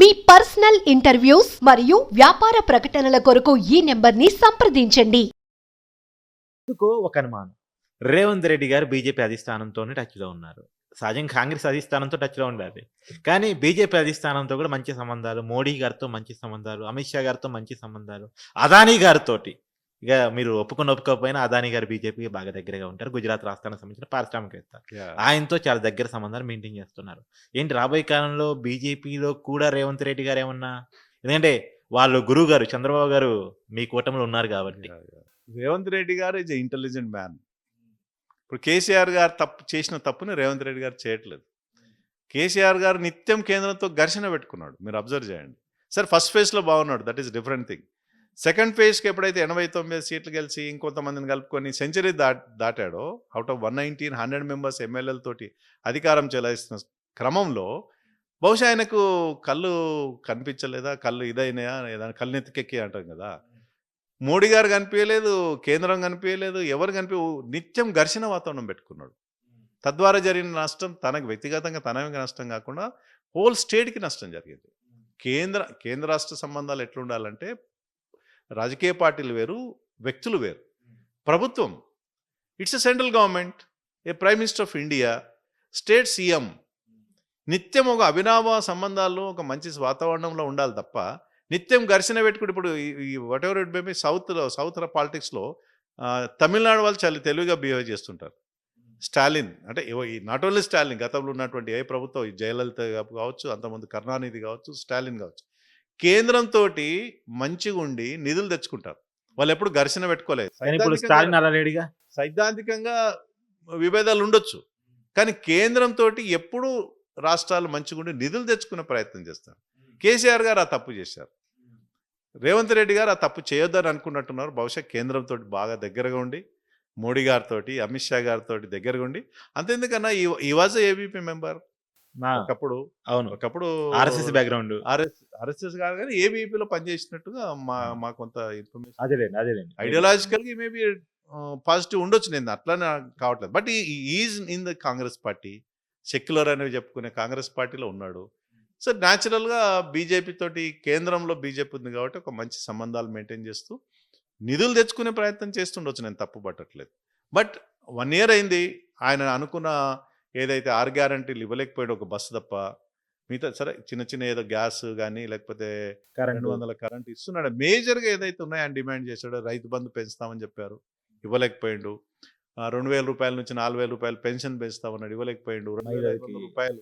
మీ personal interviews మరియు వ్యాపార ప్రకటనల కొరకు ఈ నెంబర్ని సంప్రదించండి. ఒక అనుమానం. రేవంత్ రెడ్డి గారు బీజేపీ అధిష్టానంతోనే టచ్లో ఉన్నారు. సహజంగా కాంగ్రెస్ అధిష్టానంతో టచ్లో ఉండాలి. కానీ బీజేపీ అధిష్టానంతో కూడా మంచి సంబంధాలు మోడీ గారితో మంచి సంబంధాలు అమిత్ షా గారితో మంచి సంబంధాలు అదానీ గారితోటి ఇక మీరు ఒప్పుకున్న ఒప్పుకోకపోయినా అదానీ గారు బీజేపీకి బాగా దగ్గరగా ఉంటారు. గుజరాత్ రాష్ట్రానికి సంబంధించిన పారిశ్రామికవేత్త ఆయనతో చాలా దగ్గర సంబంధాలు మెయింటైన్ చేస్తున్నారు. ఏంటి రాబోయే కాలంలో బీజేపీలో కూడా రేవంత్ రెడ్డి గారు ఏమన్నా? ఎందుకంటే వాళ్ళు గురువు గారు చంద్రబాబు గారు మీ కూటమిలో ఉన్నారు కాబట్టి. రేవంత్ రెడ్డి గారు ఇస్ ఇంటెలిజెంట్ మ్యాన్ ఇప్పుడు కేసీఆర్ గారు తప్పు చేసిన తప్పుని రేవంత్ రెడ్డి గారు చేయట్లేదు. కేసీఆర్ గారు నిత్యం కేంద్రంతో ఘర్షణ పెట్టుకున్నాడు. మీరు అబ్జర్వ్ చేయండి. సరే ఫస్ట్ ఫేజ్లో బాగున్నాడు. That is different thing second ఫేజ్కి ఎప్పుడైతే ఎనభై తొమ్మిది సీట్లు గెలిచి ఇంకొంతమందిని కలుపుకొని సెంచరీ దా దాటాడో out of one nineteen hundred members ఎమ్మెల్యేలతోటి అధికారం చెలాయిస్తున్న క్రమంలో బహుశా ఆయనకు కళ్ళు కనిపించలేదా కళ్ళు ఇదైనాయా ఏదైనా కళ్ళు నెత్తికెక్కి అంటాం కదా. మోడీ గారు కనిపించలేదు కేంద్రం కనిపించలేదు ఎవరు కనిపి నిత్యం ఘర్షణ వాతావరణం పెట్టుకున్నాడు. తద్వారా జరిగిన నష్టం తనకు వ్యక్తిగతంగా తనకి నష్టం కాకుండా హోల్ స్టేట్కి నష్టం జరిగింది. కేంద్ర కేంద్ర రాష్ట్ర సంబంధాలు ఎట్లుండాలంటే రాజకీయ పార్టీలు వేరు వ్యక్తులు వేరు. ప్రభుత్వం it's a central government a prime minister of India state CM. నిత్యం ఒక అభినవ సంబంధాలు ఒక మంచి వాతావరణంలో ఉండాలి తప్ప నిత్యం ఘర్షణ పెట్టుకుంటే ఇప్పుడు ఈ వాట్ ఎవర్ ఇట్ మేబీ సౌత్లో సౌత్ పాలిటిక్స్లో తమిళనాడు వాళ్ళు చాలా తెలివిగా బిహేవ్ చేస్తుంటారు. స్టాలిన్ అంటే నాట్ ఓన్లీ స్టాలిన్ గతంలో ఉన్నటువంటి ఏ ప్రభుత్వం ఈ జయలలిత కావచ్చు అంతకుముందు కరుణానిధి కావచ్చు స్టాలిన్ కావచ్చు. కేంద్రంతో మంచిగా ఉండి నిధులు తెచ్చుకుంటారు. వాళ్ళు ఎప్పుడు ఘర్షణ పెట్టుకోలేదు. సైద్ధాంతికంగా- విభేదాలు ఉండొచ్చు. కానీ కేంద్రంతో ఎప్పుడు రాష్ట్రాలు మంచిగుండి నిధులు తెచ్చుకునే ప్రయత్నం చేస్తారు. కేసీఆర్ గారు ఆ తప్పు చేశారు. రేవంత్ రెడ్డి గారు ఆ తప్పు చేయొద్దని అనుకున్నట్టున్నారు. బహుశా కేంద్రంతో బాగా దగ్గరగా ఉండి మోడీ గారితో అమిత్ షా గారితో దగ్గరగా ఉండి అంతెందుకన్నా ఈ వాజ్ ఏబీపీ మెంబర్? ఒకప్పుడు అవును. ఒకప్పుడు ఆర్ఎస్ఎస్ బ్యాక్గ్రౌండ్. ఆర్ఎస్ ఆర్ఎస్ఎస్ కాదు కానీ ఏబీపీలో పనిచేసినట్టుగా మా మా కొంత ఇన్ఫర్మేషన్ అదేలేండి అదేలేండి ఐడియాలజికల్గా మేబీ పాజిటివ్ ఉండొచ్చు. నేను అట్లానే కావట్లేదు. But is in the Congress party secular అనేవి చెప్పుకునే కాంగ్రెస్ పార్టీలో ఉన్నాడు. సో న్యాచురల్గా బీజేపీ తోటి కేంద్రంలో బీజేపీ ఉంది కాబట్టి ఒక మంచి సంబంధాలు మెయింటైన్ చేస్తూ నిధులు తెచ్చుకునే ప్రయత్నం చేస్తుండొచ్చు. నేను తప్పు పట్టట్లేదు బట్ వన్ ఇయర్ అయింది. ఆయన అనుకున్న ఏదైతే ఆర్ గ్యారంటీలు ఇవ్వలేకపోయాడు ఒక బస్సు తప్ప మిగతా సరే చిన్న చిన్న ఏదో గ్యాస్ కానీ లేకపోతే రెండు కరెంట్. వందల కరెంట్ ఇస్తున్నాడు. మేజర్గా ఏదైతే ఉన్నాయో ఆయన డిమాండ్ చేశాడో రైతు బంధు పెంచుతామని చెప్పారు. ఇవ్వలేకపోయిండు. రెండు వేల రూపాయల నుంచి నాలుగు వేల రూపాయలు పెన్షన్ పెంచుతామన్నాడు ఇవ్వలేకపోయిండు. రెండు వేల ఐదు వందల మహిళలకి. రూపాయలు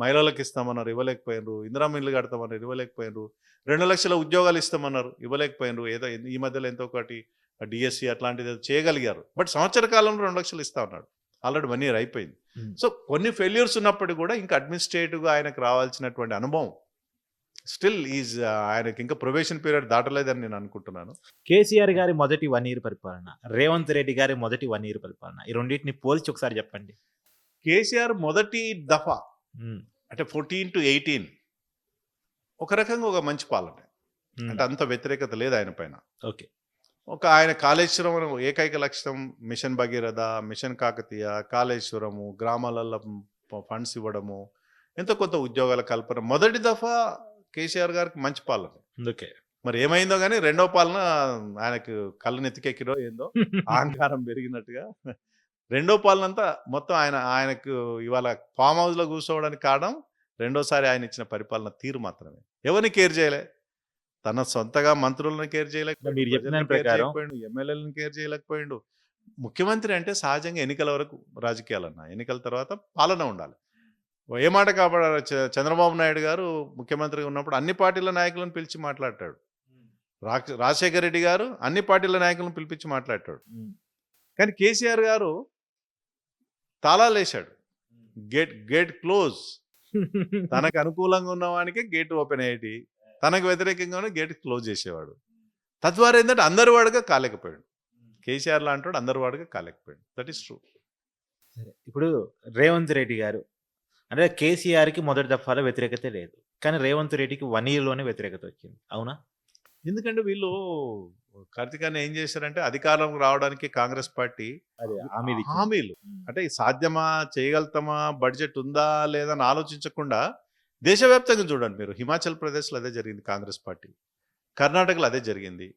మహిళలకు ఇస్తామన్నారు ఇవ్వలేకపోయినారు ఇందిరామ ఇల్లు కడతామన్నారు ఇవ్వలేకపోయినారు రెండు లక్షల ఉద్యోగాలు ఇస్తామన్నారు ఇవ్వలేకపోయినారు ఏదో ఈ మధ్యలో ఎంతో ఒకటి డిఎస్సి అట్లాంటిది చేయగలిగారు. బట్ సంవత్సర కాలంలో రెండు లక్షలు ఇస్తా ఉన్నాడు ఆల్రెడీ వన్ ఇయర్ అయిపోయింది. సో కొన్ని ఫెయిల్యూర్స్ ఉన్నప్పటికీ కూడా ఇంకా అడ్మినిస్ట్రేటివ్గా ఆయనకు రావాల్సినటువంటి అనుభవం స్టిల్ ఈజ్ ఆయనకి ఇంకా ప్రొబేషన్ పీరియడ్ దాటలేదని నేను అనుకుంటున్నాను. కేసీఆర్ గారి మొదటి వన్ ఇయర్ పరిపాలన రేవంత్ రెడ్డి గారి మొదటి వన్ ఇయర్ పరిపాలన ఈ రెండింటిని పోల్చి ఒకసారి చెప్పండి. కేసీఆర్ మొదటి దఫా అంటే ఫోర్టీన్ టు ఎయిటీన్ ఒక రకంగా ఒక మంచి పాలన. అంటే అంత వ్యతిరేకత లేదు ఆయన పైన. ఓకే. ఒక ఆయన కాళేశ్వరం ఏకైక లక్ష్యం మిషన్ భగీరథ మిషన్ కాకతీయ కాళేశ్వరము గ్రామాలలో ఫండ్స్ ఇవ్వడము ఎంతో కొంత ఉద్యోగాల కల్పన. మొదటి దఫా కేసీఆర్ గారికి మంచి పాలన. అందుకే. మరి ఏమైందో కానీ రెండో పాలన ఆయనకు కళ్ళు నెత్తికెక్కిరో ఏందో అహంకారం పెరిగినట్టుగా. రెండో పాలన అంతా మొత్తం ఆయన ఆయనకు ఇవాళ ఫామ్ హౌస్లో కూర్చోవడానికి కారణం రెండోసారి ఆయన ఇచ్చిన పరిపాలన తీరు మాత్రమే. ఎవరిని కేర్ చేయలే? తన సొంతగా మంత్రులను కేర్ చేయలేకపోయిండు మీరు చెప్పిన ప్రకారం- ఎమ్మెల్యేలను కేర్ చేయలేకపోయిండు. ముఖ్యమంత్రి అంటే సహజంగా ఎన్నికల వరకు రాజకీయాలన్న ఎన్నికల తర్వాత పాలన ఉండాలి. ఏ మాట కాబట్టి చంద్రబాబు నాయుడు గారు ముఖ్యమంత్రిగా ఉన్నప్పుడు అన్ని పార్టీల నాయకులను పిలిచి మాట్లాడతాడు. రా- రాజశేఖర రెడ్డి గారు అన్ని పార్టీల నాయకులను పిలిపించి మాట్లాడతాడు. కానీ కేసీఆర్ గారు తాళాలు వేశాడు. Gate gate close. తనకు అనుకూలంగా ఉన్నవానికి గేట్ ఓపెన్ అయ్యేటి. తనకు వ్యతిరేకంగానే గేట్ క్లోజ్ చేసేవాడు. తద్వారా ఏంటంటే అందరి వాడుగా కాలేకపోయాడు. కేసీఆర్ లాంటి అందరి వాడుగా కాలేకపోయాడు. దట్ ఈస్ ట్రూ సరే ఇప్పుడు రేవంత్ రెడ్డి గారు అంటే కేసీఆర్కి మొదటి దఫాలో వ్యతిరేకత లేదు. కానీ రేవంత్ రెడ్డికి వన్ ఇయర్లోనే వ్యతిరేకత వచ్చింది. అవునా? ఎందుకంటే వీళ్ళు కార్తికాన్ని ఏం చేశారంటే అధికారం రావడానికి కాంగ్రెస్ పార్టీ హామీలు అంటే సాధ్యమా చేయగలుగుతామా బడ్జెట్ ఉందా లేదా అని ఆలోచించకుండా దేశవ్యాప్తంగా చూడండి మీరు. హిమాచల్ ప్రదేశ్లో అదే జరిగింది కాంగ్రెస్ పార్టీ. కర్ణాటకలో అదే జరిగింది.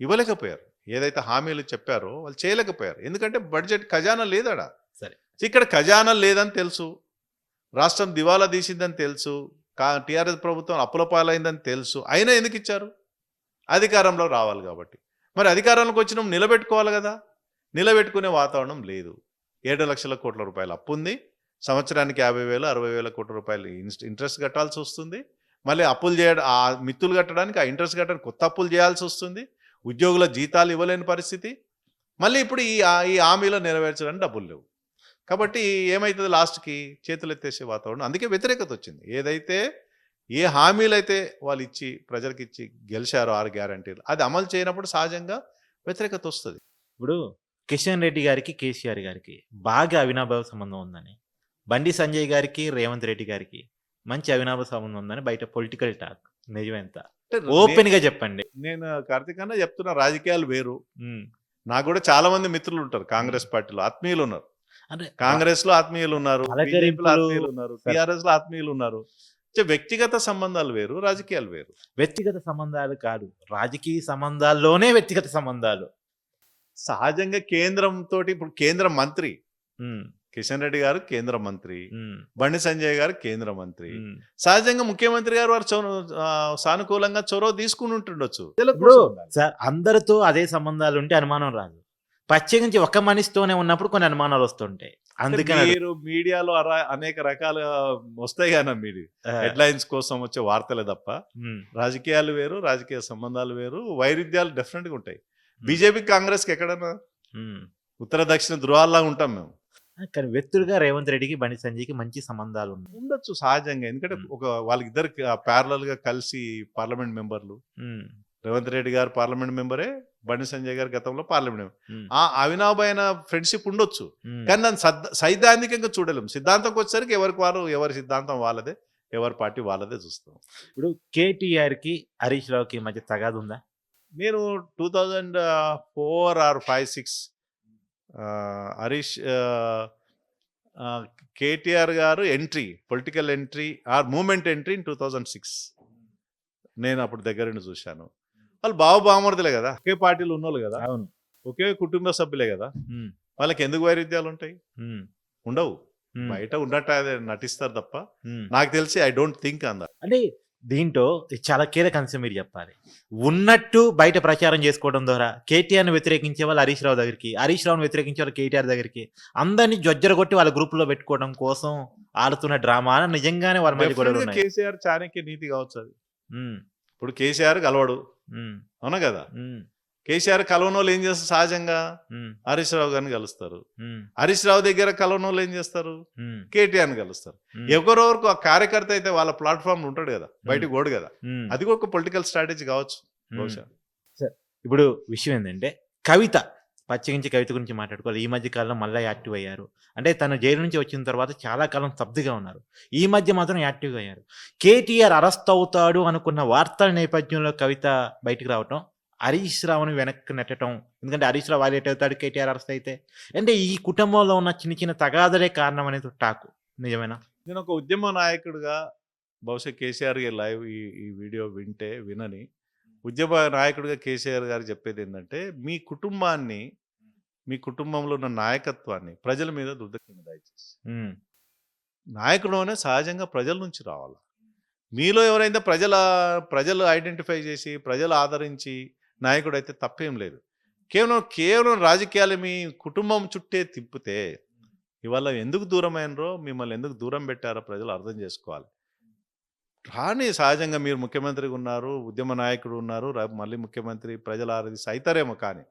ఇవ్వలేకపోయారు. ఏదైతే హామీలు చెప్పారో వాళ్ళు చేయలేకపోయారు. ఎందుకంటే బడ్జెట్ ఖజానా లేదడా? సరే. ఇక్కడ ఖజానా లేదని తెలుసు. రాష్ట్రం దివాలా తీసిందని తెలుసు. కా టీఆర్ఎస్ ప్రభుత్వం అప్పుల పాలైందని తెలుసు. అయినా ఎందుకు ఇచ్చారు? అధికారంలో రావాలి కాబట్టి. మరి అధికారంలోకి వచ్చిన నిలబెట్టుకోవాలి కదా? నిలబెట్టుకునే వాతావరణం లేదు. ఏడు లక్షల కోట్ల రూపాయల అప్పు ఉంది సంవత్సరానికి యాభై వేలు అరవై వేల కోట్ల రూపాయలు ఇన్స్- ఇంట్రెస్ట్ కట్టాల్సి వస్తుంది. మళ్ళీ అప్పులు చేయడం ఆ మిత్తులు కట్టడానికి ఆ ఇంట్రెస్ట్ కట్టడానికి కొత్త అప్పులు చేయాల్సి వస్తుంది. ఉద్యోగుల జీతాలు ఇవ్వలేని పరిస్థితి. మళ్ళీ ఇప్పుడు ఈ ఈ హామీలో నెరవేర్చడానికి డబ్బులు లేవు. కాబట్టి ఏమవుతుంది లాస్ట్కి? చేతులు ఎత్తేసే వాతావరణం. అందుకే వ్యతిరేకత వచ్చింది. ఏదైతే ఏ హామీలు అయితే వాళ్ళు ఇచ్చి ప్రజలకు ఇచ్చి గెలిచారో ఆరు గ్యారంటీలు అది అమలు చేయనప్పుడు సహజంగా వ్యతిరేకత వస్తుంది. ఇప్పుడు కిషన్ రెడ్డి గారికి కేసీఆర్ గారికి బాగా అవినాభావ సంబంధం ఉందని బండి సంజయ్ గారికి రేవంత్ రెడ్డి గారికి మంచి అవినాభావ సంబంధం ఉందని బయట పొలిటికల్ టాక్. నిజమెంత? ఓపెన్గా చెప్పండి. నేను కార్తీక్ అన్న చెప్తున్నా రాజకీయాలు వేరు. నాకు కూడా చాలా మంది మిత్రులు ఉంటారు కాంగ్రెస్ పార్టీలో. ఆత్మీయులు ఉన్నారు. కాంగ్రెస్లో ఆత్మీయులు ఉన్నారు ఆత్మీయులు ఉన్నారు. టిఆర్ఎస్లో ఆత్మీయులు ఉన్నారు. వ్యక్తిగత సంబంధాలు వేరు రాజకీయాలు వేరు. వ్యక్తిగత సంబంధాలు కాదు రాజకీయ సంబంధాల్లోనే వ్యక్తిగత సంబంధాలు. సహజంగా కేంద్రం తోటి ఇప్పుడు కేంద్ర మంత్రి కిషన్ రెడ్డి గారు కేంద్ర మంత్రి బండి సంజయ్ గారు కేంద్ర మంత్రి. సహజంగా ముఖ్యమంత్రి గారు వారు సానుకూలంగా చొరవ తీసుకుని ఉంటుండొచ్చు. సార్ అందరితో అదే సంబంధాలు ఉంటే అనుమానం రాదు. ప్రత్యేకించి ఒక మనిషితోనే ఉన్నప్పుడు కొన్ని అనుమానాలు వస్తుంటాయి. అందుకని మీరు మీడియాలో అనేక రకాల వస్తాయి కానీ మీరు హెడ్లైన్స్ కోసం వచ్చే వార్తలే తప్ప. రాజకీయాలు వేరు రాజకీయ సంబంధాలు వేరు వైరుధ్యాలు డెఫినెట్గా ఉంటాయి. బీజేపీ కాంగ్రెస్కి ఎక్కడన్నా. ఉత్తర దక్షిణ ధృవాల్లా ఉంటాం మేము. కానీ వ్యక్తులుగా రేవంత్ రెడ్డికి బండి సంజయ్కి మంచి సంబంధాలు ఉన్నాయి ఉండొచ్చు సహజంగా. ఎందుకంటే. ఒక వాళ్ళిద్దరు ప్యారలల్గా కలిసి పార్లమెంట్ మెంబర్లు. రేవంత్ రెడ్డి గారు పార్లమెంట్ మెంబరే బండి సంజయ్ గారు గతంలో పార్లమెంట్ ఆ అవినాభమైన ఫ్రెండ్షిప్ ఉండొచ్చు. కానీ దాన్ని సద్- సైద్ధాంతికంగా చూడలేము సిద్ధాంతంకి వచ్చేసరికి ఎవరికి వారు ఎవరి సిద్ధాంతం వాళ్ళదే ఎవరి పార్టీ వాళ్ళదే చూస్తాం. ఇప్పుడు కేటీఆర్కి హరీష్ రావుకి మధ్య తగాదు ఉందా నేను two thousand four or five six Harish KTR గారు entry political entry or moment entry in two thousand six. నేను అప్పుడు దగ్గర నుండి చూశాను. వాళ్ళు బావ బామర్దులే కదా ఒకే పార్టీలు ఉన్నోళ్ళు కదా అవును. ఒకే కుటుంబ సభ్యులే కదా వాళ్ళకి ఎందుకు వైరుధ్యాలు ఉంటాయి? ఉండవు. బయట ఉన్నట్టు నటిస్తారు తప్ప. నాకు తెలిసి ఐ డోంట్ థింక్ అంద అంటే దీంట్లో చాలా కీలక అంశం మీరు చెప్పాలి. ఉన్నట్టు బయట ప్రచారం చేసుకోవడం ద్వారా కేటీఆర్ని వ్యతిరేకించే వాళ్ళు హరీష్ రావు దగ్గరికి హరీష్ రావుని వ్యతిరేకించే వాళ్ళు కేటీఆర్ దగ్గరికి అందరినీ జొజ్జరగొట్టి వాళ్ళ గ్రూపులో పెట్టుకోవడం కోసం ఆడుతున్న డ్రామా నిజంగానే వాళ్ళ మధ్య గొడవలు కేసీఆర్ చాణక్య నీతి కావచ్చు అది. ఇప్పుడు కేసీఆర్ కలవడు అవునా కదా? కేసీఆర్ కలవని వాళ్ళు ఏం చేస్తారు సహజంగా? హరీష్ రావు గారిని కలుస్తారు. హరీష్ రావు దగ్గర కలవని వాళ్ళు ఏం చేస్తారు? ఉమ్, కేటీఆర్ని కలుస్తారు. ఎవరెవరికి ఆ కార్యకర్త అయితే వాళ్ళ ప్లాట్ఫామ్ ఉంటాడు కదా బయటకు ఓడు కదా. అది ఒక పొలిటికల్ స్ట్రాటజీ కావచ్చు. బహుశా. ఇప్పుడు విషయం ఏంటంటే కవిత పచ్చగించి కవిత గురించి మాట్లాడుకోవాలి. ఈ మధ్య కాలంలో మళ్ళీ యాక్టివ్ అయ్యారు. అంటే తను జైలు నుంచి వచ్చిన తర్వాత చాలా కాలం స్తబ్దుగా ఉన్నారు. ఈ మధ్య మాత్రం యాక్టివ్గా అయ్యారు. కేటీఆర్ అరెస్ట్ అవుతాడు అనుకున్న వార్తల నేపథ్యంలో కవిత బయటికి రావటం హరీష్ రావుని వెనక్కి నెట్టడం. ఎందుకంటే హరీష్ రావు వైలేట్ అవుతాడు కేటీఆర్ అరెస్ట్ అయితే. అంటే ఈ కుటుంబంలో ఉన్న చిన్న చిన్న తగాదలే కారణం అనేది టాకు. నిజమేనా? నేను ఒక ఉద్యమ నాయకుడిగా బహుశా కేసీఆర్ గారి లైవ్ ఈ ఈ వీడియో వింటే వినని. ఉద్యమ నాయకుడిగా కేసీఆర్ గారు చెప్పేది ఏంటంటే మీ కుటుంబాన్ని మీ కుటుంబంలో ఉన్న నాయకత్వాన్ని ప్రజల మీద దుర్దక్షిణ దయచేసి. నాయకుడు సహజంగా ప్రజల నుంచి రావాలి. మీలో ఎవరైతే ప్రజల ప్రజలు ఐడెంటిఫై చేసి ప్రజలు ఆదరించి నాయకుడు అయితే తప్పేం లేదు. కేవలం కేవలం రాజకీయాలు మీ కుటుంబం చుట్టే తిప్పితే ఇవాళ ఎందుకు దూరమైనరో మిమ్మల్ని ఎందుకు దూరం పెట్టారో ప్రజలు అర్థం చేసుకోవాలి. రాని సహజంగా మీరు ముఖ్యమంత్రిగా ఉన్నారు ఉద్యమ నాయకుడు ఉన్నారు మళ్ళీ ముఖ్యమంత్రి ప్రజల ఆరది సైతారేమో కానీ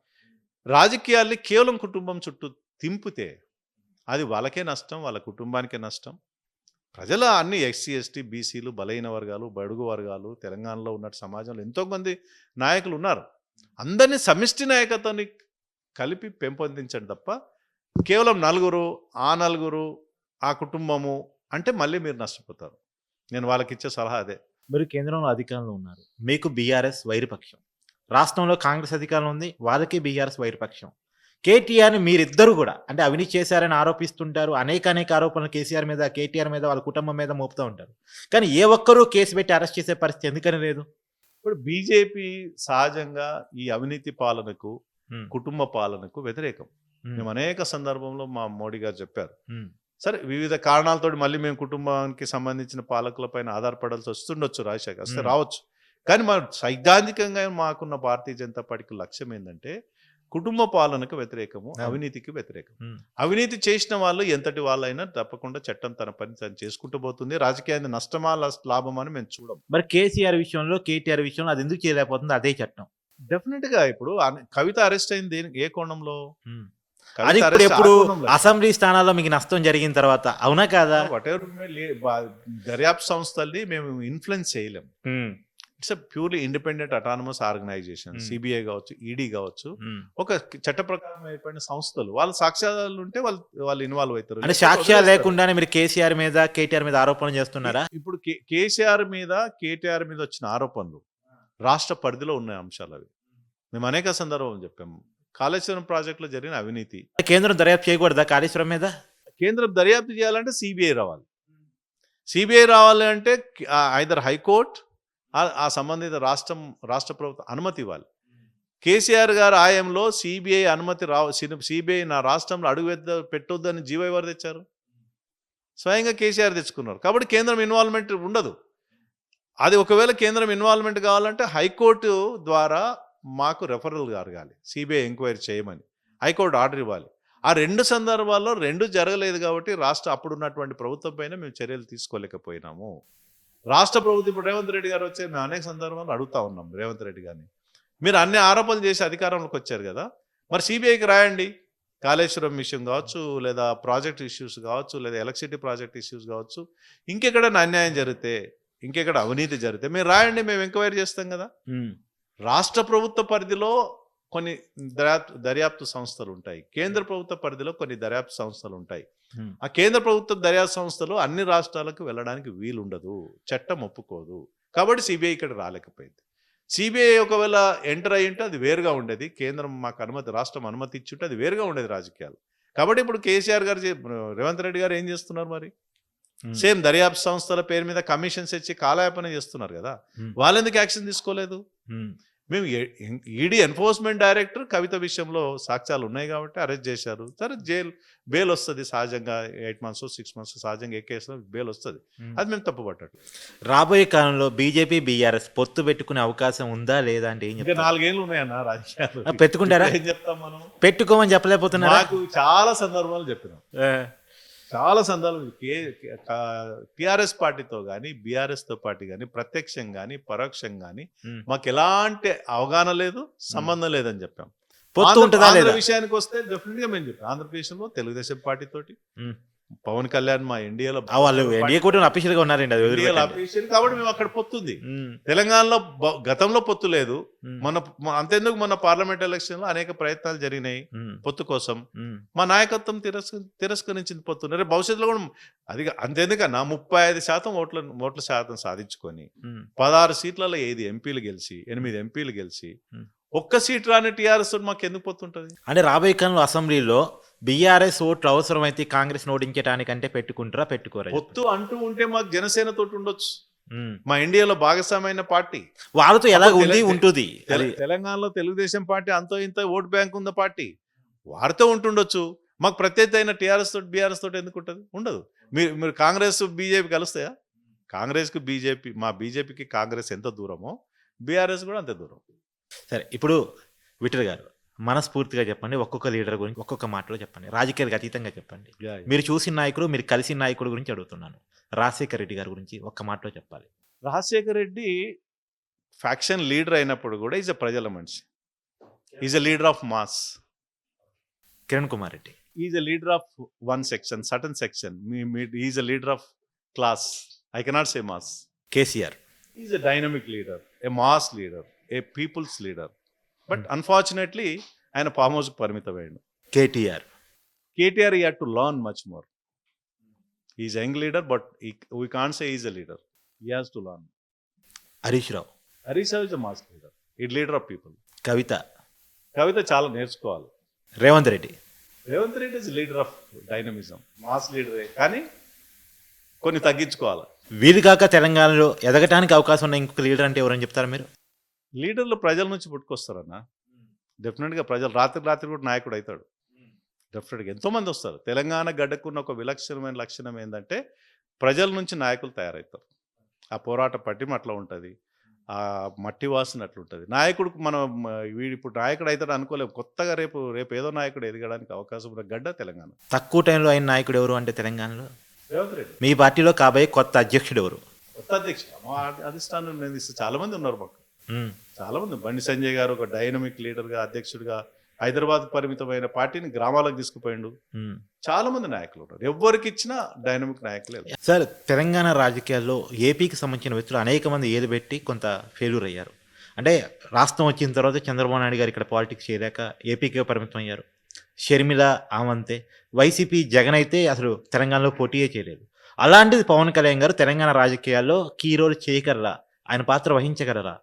రాజకీయాల్ని కేవలం కుటుంబం చుట్టూ తింపితే అది వాళ్ళకే నష్టం వాళ్ళ కుటుంబానికే నష్టం. ప్రజల అన్ని ఎస్సీ ఎస్టీ బీసీలు బలహీన వర్గాలు బడుగు వర్గాలు తెలంగాణలో ఉన్న సమాజంలో ఎంతోమంది నాయకులు ఉన్నారు. అందరినీ సమిష్టి నాయకత్వాన్ని కలిపి పెంపొందించండి తప్ప కేవలం నలుగురు ఆ నలుగురు ఆ కుటుంబము అంటే మళ్ళీ మీరు నష్టపోతారు. నేను వాళ్ళకి ఇచ్చే సలహా అదే. మీరు కేంద్రంలో అధికారంలో ఉన్నారు. మీకు బీఆర్ఎస్ వైరుపక్షం. రాష్ట్రంలో కాంగ్రెస్ అధికారం ఉంది వాళ్ళకి బీఆర్ఎస్ వైరుపక్షం. కేటీఆర్ని మీరిద్దరు కూడా అంటే అవినీతి చేశారని ఆరోపిస్తుంటారు అనేక అనేక ఆరోపణలు కేసీఆర్ మీద కేటీఆర్ మీద వాళ్ళ కుటుంబం మీద మోపుతూ ఉంటారు. కానీ ఏ ఒక్కరూ కేసు పెట్టి అరెస్ట్ చేసే పరిస్థితి ఎందుకని లేదు? ఇప్పుడు బీజేపీ సహజంగా ఈ అవినీతి పాలనకు కుటుంబ పాలనకు వ్యతిరేకం. మేము అనేక సందర్భంలో మా మోడీ గారు చెప్పారు. సరే వివిధ కారణాలతో మళ్ళీ మేము కుటుంబానికి సంబంధించిన పాలకుల పైన ఆధారపడాల్సి వస్తుండొచ్చు రాజశేఖర్ వస్తే మ్మ్. రావచ్చు. కానీ మా సైద్ధాంతికంగా మాకున్న భారతీయ జనతా పార్టీకి లక్ష్యం ఏంటంటే కుటుంబ పాలనకు వ్యతిరేకము అవును. అవినీతికి వ్యతిరేకం. అవినీతి చేసిన వాళ్ళు ఎంతటి వాళ్ళైనా తప్పకుండా చట్టం తన పని తను చేసుకుంటూ పోతుంది. రాజకీయాన్ని నష్టమా లా- లాభమా అని మేము చూడం. మరి కేసీఆర్ విషయంలో కేటీఆర్ విషయంలో అది ఎందుకు చేయలేకపోతుంది? అదే చట్టం. డెఫినెట్గా ఇప్పుడు కవిత అరెస్ట్ అయింది ఏ కోణంలో? అది ఇప్పుడు. అసెంబ్లీ స్థానాల్లో మీకు నష్టం జరిగిన తర్వాత అవునా కాదా? దర్యాప్తు సంస్థల్ని మేము ఇన్ఫ్లుయెన్స్ చేయలేం. It's purely independent autonomous organisation. CBI కావచ్చు ఈడీ కావచ్చు. ఉమ్. ఒక చట్ట ప్రకారం ఏర్పడిన సంస్థలు. వాళ్ళ సాక్ష్యాలు ఉంటే వాళ్ళు వాళ్ళు ఇన్వాల్వ్ అవుతారు. అంటే సాక్ష్యాలు. లేకుండానే మీరు కేసీఆర్ మీద కేటీఆర్ మీద ఆరోపణలు చేస్తున్నారా? ఇప్పుడు కేసీఆర్ మీద కేటీఆర్ మీద వచ్చిన ఆరోపణలు రాష్ట్ర పరిధిలో ఉన్న అంశాలు అవి. మేము అనేక సందర్భం చెప్పాము కాళేశ్వరం ప్రాజెక్టులో జరిగిన అవినీతి. కేంద్రం దర్యాప్తు చేయకూడదా కాళేశ్వరం మీద? కేంద్రం దర్యాప్తు చేయాలంటే సిబిఐ రావాలి. సిబిఐ రావాలి అంటే ఐదర్ హైకోర్ట్ ఆ సంబంధిత రాష్ట్రం రాష్ట్ర ప్రభుత్వం అనుమతి ఇవ్వాలి. కేసీఆర్ గారు ఆయంలో సిబిఐ అనుమతి రావ సిబిఐ నా రాష్ట్రంలో అడుగు పెట్టొద్దని జీవో ఎవరు తెచ్చారు? స్వయంగా కేసీఆర్ తెచ్చుకున్నారు. కాబట్టి కేంద్రం ఇన్వాల్వ్మెంట్ ఉండదు. అది ఒకవేళ కేంద్రం ఇన్వాల్వ్మెంట్ కావాలంటే హైకోర్టు ద్వారా మాకు రెఫరల్ జరగాలి. సిబిఐ ఎంక్వైరీ చేయమని. హైకోర్టు ఆర్డర్ ఇవ్వాలి. ఆ రెండు సందర్భాల్లో రెండు జరగలేదు కాబట్టి రాష్ట్ర అప్పుడున్నటువంటి ప్రభుత్వం పైన మేము చర్యలు తీసుకోలేకపోయినాము. రాష్ట్ర ప్రభుత్వం ఇప్పుడు రేవంత్ రెడ్డి గారు వచ్చే మేము అనేక సందర్భాల్లో అడుగుతా ఉన్నాం రేవంత్ రెడ్డి గారిని. మీరు అన్ని ఆరోపణలు చేసి అధికారంలోకి వచ్చారు కదా. మరి సిబిఐకి రాయండి. కాళేశ్వరం విషయం కావచ్చు లేదా ప్రాజెక్ట్ ఇష్యూస్ కావచ్చు లేదా ఎలక్ట్రిసిటీ ప్రాజెక్ట్ ఇష్యూస్ కావచ్చు ఇంకెక్కడైనా అన్యాయం జరిగితే ఇంకెక్కడ అవినీతి జరిగితే మీరు రాయండి మేము ఎంక్వైరీ చేస్తాం కదా. రాష్ట్ర ప్రభుత్వ పరిధిలో కొన్ని దర్యాప్తు దర్యాప్తు సంస్థలు ఉంటాయి. కేంద్ర ప్రభుత్వ పరిధిలో కొన్ని దర్యాప్తు సంస్థలు ఉంటాయి. ఆ కేంద్ర ప్రభుత్వ దర్యాప్తు సంస్థలు అన్ని రాష్ట్రాలకు వెళ్ళడానికి వీలుండదు. చట్టం ఒప్పుకోదు. కాబట్టి సిబిఐ ఇక్కడ రాలేకపోయింది. సిబిఐ ఒకవేళ ఎంటర్ అయ్యి ఉంటే అది వేరుగా ఉండేది. కేంద్రం మాకు అనుమతి రాష్ట్రం అనుమతి ఇచ్చి ఉంటే అది వేరుగా ఉండేది రాజకీయాలు. కాబట్టి ఇప్పుడు కేసీఆర్ గారు రేవంత్ రెడ్డి గారు ఏం చేస్తున్నారు మరి. సేమ్ దర్యాప్తు సంస్థల పేరు మీద కమిషన్స్ ఇచ్చి కాలయాపన చేస్తున్నారు కదా. ఉమ్. వాళ్ళు ఎందుకు యాక్షన్ తీసుకోలేదు. మేము ఈడీ ఎన్ఫోర్స్మెంట్ డైరెక్టర్ కవిత విషయంలో సాక్ష్యాలు ఉన్నాయి కాబట్టి అరెస్ట్ చేశారు. సరే జైలు బెయిల్ వస్తుంది సహజంగా ఎయిట్ మంత్స్ సిక్స్ మంత్స్ సహజంగా ఏ కేసులో బెయిల్ వస్తుంది. అది మేము తప్పు పట్టట్లేదు రాబోయే కాలంలో బీజేపీ బీఆర్ఎస్ పొత్తు పెట్టుకునే అవకాశం ఉందా లేదా అంటే ఏం చెప్తారు? నాలుగేళ్ళు ఉన్నాయన్న రాజకీయాలు. పెట్టుకుంటారా? ఏం చెప్తాం మనం? పెట్టుకోమని చెప్పలేకపోతున్నారా? మాకు చాలా సందర్భాలు చెప్పినాం. చాలా సందర్భాలు కే టిఆర్ఎస్ పార్టీతో కానీ తో పార్టీ కానీ ప్రత్యక్షం కానీ పరోక్షం కానీ. మాకు ఎలాంటి అవగాహన లేదు సంబంధం లేదని చెప్పాం విషయానికి వస్తే డెఫినెట్గా మేము చెప్పాం ఆంధ్రప్రదేశ్లో తెలుగుదేశం పార్టీ తోటి ఉమ్. పవన్ కళ్యాణ్ మా ఎన్డీఏలో ఆ, వాళ్ళు ఎన్డీఏ కూడా అఫీషియల్గా ఉన్నారండి అది. కాబట్టి మేము అక్కడ పొత్తుంది. తెలంగాణలో గతంలో పొత్తు లేదు. మన అంతెందుకు మన పార్లమెంట్ ఎలక్షన్లో అనేక ప్రయత్నాలు జరిగినాయి పొత్తు కోసం. మా నాయకత్వం తిరస్క తిరస్కరించింది పొత్తు. రేపు భవిష్యత్తులో కూడా అది అంతెందుకన్నా ముప్పై ఐదు శాతం ఓట్ల ఓట్ల శాతం సాధించుకొని. పదహారు సీట్లలో ఐదు ఎంపీలు గెలిచి ఎనిమిది ఎంపీలు గెలిచి. ఒక్క సీట్ రాని టీఆర్ఎస్ మాకు ఎందుకు పొత్తుంటది? అంటే రాబోయే కాలంలో అసెంబ్లీలో బీఆర్ఎస్ ఓట్లు అవసరమైతే కాంగ్రెస్ ఓడించడానికంటే పెట్టుకుంటారా పెట్టుకోరా పొత్తు అంటూ ఉంటే మాకు జనసేన తోటి ఉండొచ్చు. మా ఇండియాలో భాగస్వామైన పార్టీ. వాళ్ళతో ఎలా ఉంది ఉంటుంది. తెలంగాణలో తెలుగుదేశం పార్టీ అంతో ఇంత ఓట్ బ్యాంక్ ఉన్న పార్టీ. వారితో ఉంటుండొచ్చు. మాకు ప్రత్యేకత అయిన టీఆర్ఎస్ తోటి బీఆర్ఎస్ తోటి ఎందుకు ఉంటుంది? ఉండదు. మీరు మీరు కాంగ్రెస్ బీజేపీ కలుస్తాయా? కాంగ్రెస్కి బీజేపీ మా బీజేపీకి కాంగ్రెస్ ఎంత దూరమో బీఆర్ఎస్ కూడా అంతే దూరం. సరే ఇప్పుడు విఠల్ గారు మనస్ఫూర్తిగా చెప్పండి ఒక్కొక్క లీడర్ గురించి ఒక్కొక్క మాటలో చెప్పండి. రాజకీయాలకు అతీతంగా చెప్పండి. మీరు చూసిన నాయకుడు మీరు కలిసిన నాయకుడు గురించి అడుగుతున్నాను. రాజశేఖర రెడ్డి గారి గురించి ఒక్క మాటలో చెప్పాలి. రాజశేఖర్ రెడ్డి ఫ్యాక్షన్ లీడర్ అయినప్పుడు కూడా ఈజ్ అ ప్రజల మనిషి. He's a leader of mass Kiran Kumar Reddy. He's a leader of one section certain section he's a leader of class I cannot say mass KCR. He's a dynamic leader a mass leader a people's leader but unfortunately ఆయన farm house పరిమితమైండు KTR. KTR he had to learn much more he's young leader but we can say he's a leader he has to learn Harish Rao. Harish Rao is a mass leader he leader of people Kavitha. Kavitha చాలా నేర్చుకోవాలి. Revanth Reddy. Revanth Reddy is leader of dynamism mass లీడరే కానీ కొన్ని తగ్గించుకోవాలి. వీరు కాక తెలంగాణలో ఎదగటానికి అవకాశం ఉన్న ఇంకొక లీడర్ అంటే ఎవరని చెప్తారా మీరు? లీడర్లు ప్రజల నుంచి పుట్టుకొస్తారన్న. డెఫినెట్గా ప్రజలు రాత్రి రాత్రి కూడా నాయకుడు అవుతాడు. డెఫినెట్గా ఎంతోమంది వస్తారు. తెలంగాణ గడ్డకున్న ఒక విలక్షణమైన లక్షణం ఏంటంటే ప్రజల నుంచి నాయకులు తయారవుతారు. ఆ పోరాట పట్టిమ అట్లా ఉంటుంది. ఆ మట్టి వాసన అట్లుంటుంది నాయకుడు మనం వీడు ఇప్పుడు నాయకుడు అవుతాడు అనుకోలేము. కొత్తగా రేపు రేపు ఏదో నాయకుడు ఎదగడానికి అవకాశం ఉన్న గడ్డ తెలంగాణ. తక్కువ టైంలో అయిన నాయకుడు ఎవరు అంటే తెలంగాణలో? మీ పార్టీలో కాబోయే కొత్త అధ్యక్షుడు ఎవరు? కొత్త అధ్యక్షుడు? మా అధిష్టానం నేను ఇస్తే చాలా మంది ఉన్నారు మాకు. చాలా మంది బండి సంజయ్ గారు ఒక డైనమిక్ లీడర్గా అధ్యక్షుడిగా హైదరాబాద్ పరిమితమైన పార్టీని గ్రామాలకు తీసుకుపోయిండు. చాలా మంది నాయకులు ఉన్నారు. ఎవరికి ఇచ్చినా డైనమిక్ నాయకులే సార్ తెలంగాణ రాజకీయాల్లో ఏపీకి సంబంధించిన వ్యక్తులు అనేక మంది ఏది పెట్టి కొంత ఫెయిల్యూర్ అయ్యారు. అంటే రాష్ట్రం వచ్చిన తర్వాత చంద్రబాబు నాయుడు గారు ఇక్కడ పాలిటిక్స్ చేయలేక ఏపీకే పరిమితం అయ్యారు. షర్మిల ఆమంతే వైసీపీ జగన్ అయితే అసలు తెలంగాణలో పోటీయే చేయలేదు. అలాంటిది పవన్ కళ్యాణ్ గారు తెలంగాణ రాజకీయాల్లో కీ రోల్ చేయగలరా? ఆయన పాత్ర వహించగలరా?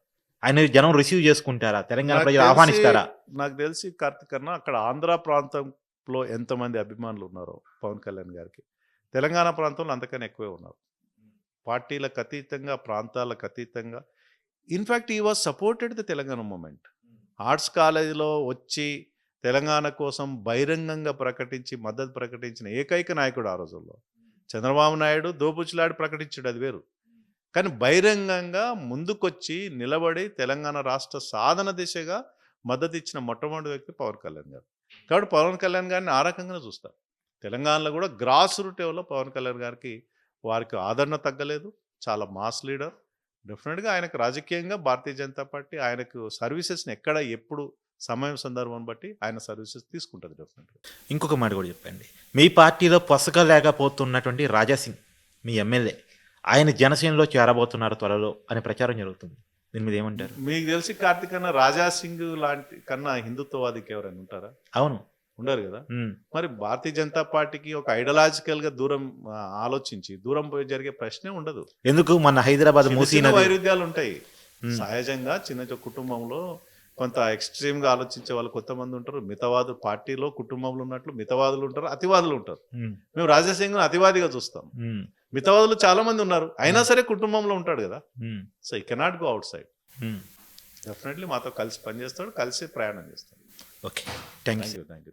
ఆయన జనం రిసీవ్ చేసుకుంటారా? తెలంగాణ ప్రజలు ఆహ్వానిస్తారా? నాకు తెలిసి కార్తిక్ అన్న అక్కడ ఆంధ్ర ప్రాంతంలో ఎంతమంది అభిమానులు ఉన్నారో పవన్ కళ్యాణ్ గారికి. తెలంగాణ ప్రాంతంలో అంతకన్నా ఎక్కువే ఉన్నారు. పార్టీలకు అతీతంగా ప్రాంతాలకు అతీతంగా. In fact he was supported the Telangana movement arts కాలేజీలో వచ్చి తెలంగాణ కోసం బహిరంగంగా ప్రకటించి మద్దతు ప్రకటించిన ఏకైక నాయకుడు ఆ రోజుల్లో. చంద్రబాబు నాయుడు దోపుచులాడి ప్రకటించాడు అది వేరు. కానీ బహిరంగంగా ముందుకొచ్చి నిలబడి తెలంగాణ రాష్ట్ర సాధన దిశగా మద్దతు ఇచ్చిన మొట్టమొదటి వ్యక్తి పవన్ కళ్యాణ్ గారు. కాబట్టి పవన్ కళ్యాణ్ గారిని ఆ రకంగానే చూస్తారు. తెలంగాణలో కూడా గ్రాస్ రూట్ లెవెల్లో పవన్ కళ్యాణ్ గారికి వారికి ఆదరణ తగ్గలేదు. చాలా మాస్ లీడర్. డెఫినెట్గా ఆయనకు రాజకీయంగా భారతీయ జనతా పార్టీ ఆయనకు సర్వీసెస్ని ఎక్కడ ఎప్పుడు సమయం సందర్భం బట్టి ఆయన సర్వీసెస్ తీసుకుంటుంది డెఫినెట్గా. ఇంకొక మాట కూడా చెప్పండి. మీ పార్టీలో పొసగలేకపోతున్నటువంటి రాజాసింగ్ మీ ఎమ్మెల్యే ఆయన జనసేనలో చేరబోతున్నారు త్వరలో అనే ప్రచారం జరుగుతుంది. దీని మీద ఏమంటారు? మీకు తెలిసి కార్తిక్ అన్న రాజా సింగ్ లాంటి కన్నా హిందుత్వవాదికి ఎవరైనా ఉంటారా? అవును. ఉండరు కదా? మరి భారతీయ జనతా పార్టీకి ఒక ఐడలాజికల్గా దూరం ఆలోచించి దూరం పోయి జరిగే ప్రశ్నే ఉండదు. ఎందుకు? మన హైదరాబాద్ మూసీ వైరుధ్యాలు ఉంటాయి సహజంగా చిన్న కుటుంబంలో కొంత ఎక్స్ట్రీమ్గా ఆలోచించే వాళ్ళు కొంతమంది ఉంటారు. మితవాదు పార్టీలో కుటుంబంలో ఉన్నట్లు మితవాదులు ఉంటారు అతివాదులు ఉంటారు. మేము రాజాసింగ్ అతివాదిగా చూస్తాం. మితవాదులు చాలా మంది ఉన్నారు. అయినా సరే కుటుంబంలో ఉంటాడు కదా. So he cannot go outside. Definitely మాతో కలిసి పనిచేస్తాడు కలిసి ప్రయాణం చేస్తాడు. Okay thank you thank you